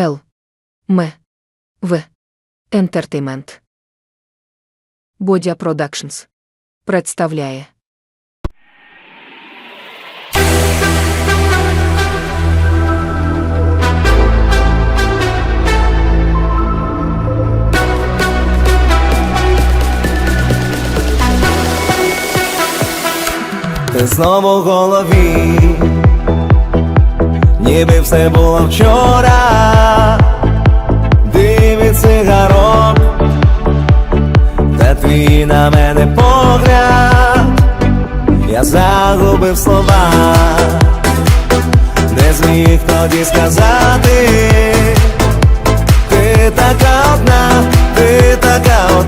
Л. М. В. Entertainment. Бодя Продакшнс представляє знову голові, ніби все було вчора, дивить цигарок, та твій на мене погляд, я загубив слова, не зміг тоді сказати, ти така одна, ти така одна,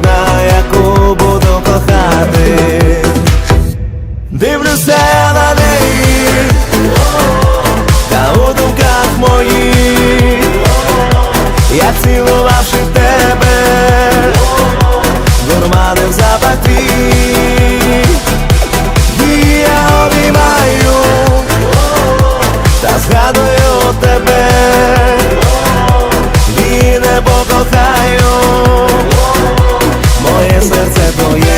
я цілувавши тебе, дурманив запах твій, і я обіймаю, та згадую тебе, і не покохаю, моє твоє.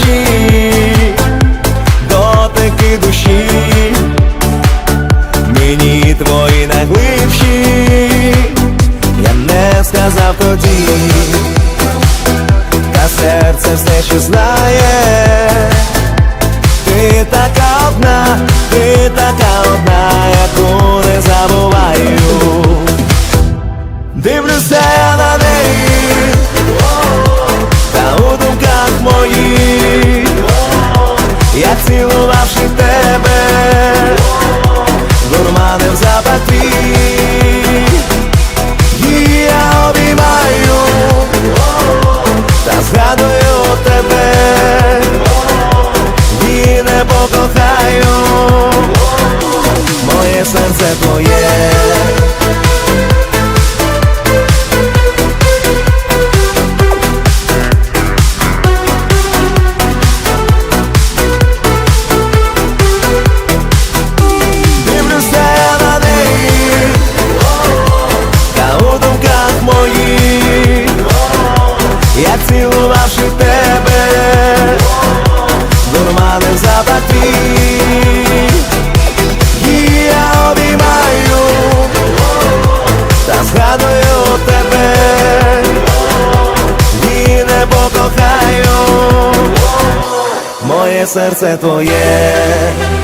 Тиші, дотики душі, мені твої найглибші, я не сказав тоді, та серце все ще знає, ти така одна, дурманив запах твій, і я обіймаю, та згадую тебе, і не покохаю, моє серце твоє. Я цілувавши тебе, дурманив запах твій, і я обіймаю, та згадую тебе, і не покохаю, моє серце твоє.